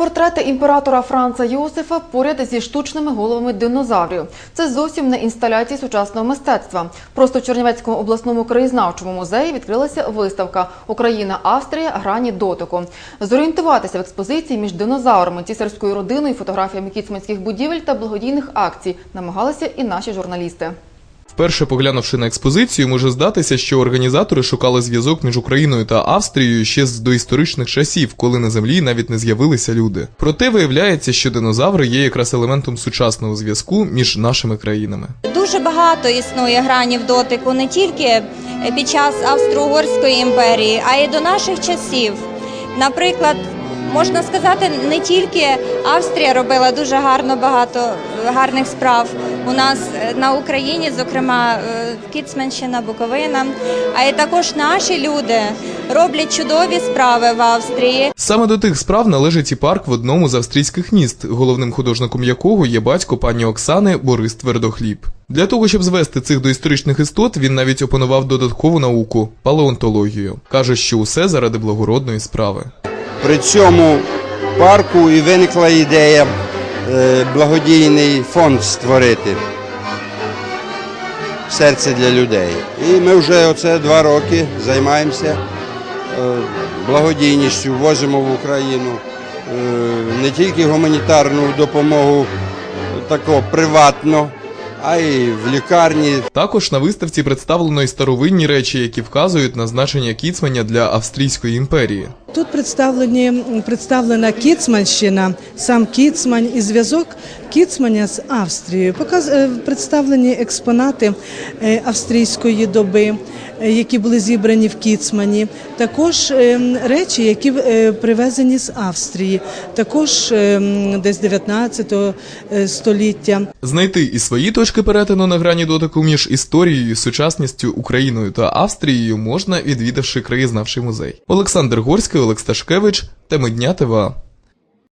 Портрети імператора Франца Йосифа поряд зі штучними головами динозаврів. Це зовсім не інсталяції сучасного мистецтва. Просто в Чернівецькому обласному краєзнавчому музеї відкрилася виставка Україна Австрія грані дотику. Зорієнтуватися в експозиції між динозаврами, цісарською родиною, фотографіями кіцманських будівель та благодійних акцій намагалися і наші журналісти. Вперше поглянувши на експозицію, може здатися, що організатори шукали зв'язок між Україною та Австрією ще з доісторичних часів, коли на землі навіть не з'явилися люди. Проте виявляється, що динозаври є якраз елементом сучасного зв'язку між нашими країнами. Дуже багато існує гранів дотику не тільки під час Австро-Угорської імперії, а й до наших часів. Наприклад, можна сказати, не тільки Австрія робила дуже гарно багато гарних справ у нас е, на Україні, зокрема е, Кіцменщина, Буковина, а й також наші люди роблять чудові справи в Австрії. Саме до тих справ належить і парк в одному з австрійських міст, головним художником якого є батько пані Оксани Борис Твердохліб. Для того, щоб звести цих доісторичних істот, він навіть опанував додаткову науку палеонтологію. каже, що усе заради благородної справи. При цьому парку і виникла ідея благодійний фонд створити серце для людей. І ми вже оце два роки займаємося е, благодійністю, возимо в Україну е, не тільки гуманітарну допомогу е, тако приватно, а й в лікарні Також на виставці представлено й старовинні речі, які вказують на значення кіцманя для Австрійської імперії. Тут представлені представлена Кіцманщина, сам Кіцмань і зв'язок Кіцманя з Австрією. Показ е, представлені експонати е, австрійської доби, які були зібрані в Кіцмані. Також е, речі, які е, привезені з Австрії, також е, десь 19 е, століття. Знайти і свої точки перетину на грані дотику між історією, сучасністю Україною та Австрією можна, відвідавши краєзнавчий музей. Олександр Горський, Олег Сташкевич, теми дня ТВА.